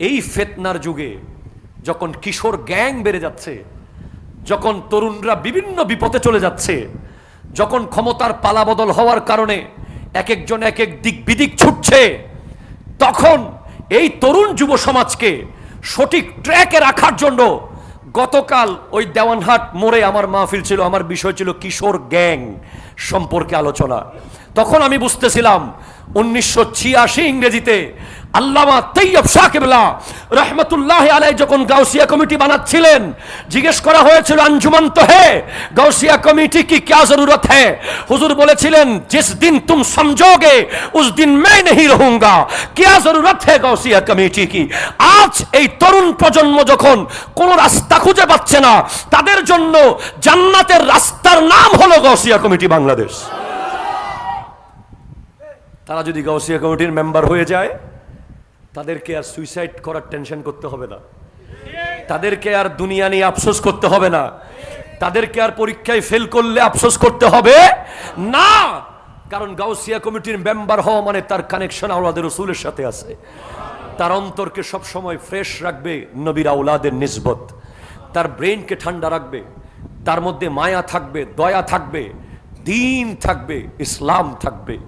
এই ফেতনার যুগে যখন কিশোর গ্যাং বেড়ে যাচ্ছে, যখন তরুণরা বিভিন্ন বিপদে চলে যাচ্ছে, যখন ক্ষমতার পালাবদল হওয়ার কারণে এক একজন এক এক দিক বিদিক ছুটছে, তখন এই তরুণ যুব সমাজকে সঠিক ট্র্যাকে রাখার জন্য গতকাল ওই দেওয়ানহাট মোড়ে আমার মাহফিল ছিল, আমার বিষয় ছিল কিশোর গ্যাং সম্পর্কে আলোচনা। তখন আমি বুঝতেছিলাম, উনিশশো ছিয়াশি ইংরেজিতে আল্লামা তৈয়ব সাকেবলা রহমতুল্লাহ আলাই যখন গাউসিয়া কমিটি বানাচ্ছিলেন জিজ্ঞেস করা হয়েছিল আঞ্জুমান তো হে গাউসিয়া কমিটি কি क्या जरूरत है হুজুর বলেছিলেন जिस दिन तुम समझोगे उस दिन मैं नहीं रहूंगा क्या जरूरत है গাউসিয়া কমিটি কি আজ এই তরুণ প্রজন্ম যখন কোন রাস্তা খুঁজে পাচ্ছে না তাদের জন্য জান্নাতের রাস্তার নাম হলো গাউসিয়া কমিটি বাংলাদেশ তারা যদি গাউসিয়া কমিটির মেম্বার হয়ে যায় তাদেরকে আর সুইসাইড করার টেনশন করতে হবে না। তাদেরকে আর দুনিয়া নিয়ে আফসোস করতে হবে না। তাদেরকে আর পরীক্ষায় ফেল করলে আফসোস করতে হবে না। কারণ গাউসিয়া কমিটির মেম্বার হওয়া মানে তার কানেকশন আওলাদের রসুলের সাথে আছে। তার অন্তরকে সবসময় ফ্রেশ রাখবে নবীর আউলাদের নিসবত। তার ব্রেনকে ঠান্ডা রাখবে। তার মধ্যে মায়া থাকবে, দয়া থাকবে, দিন থাকবে, ইসলাম থাকবে।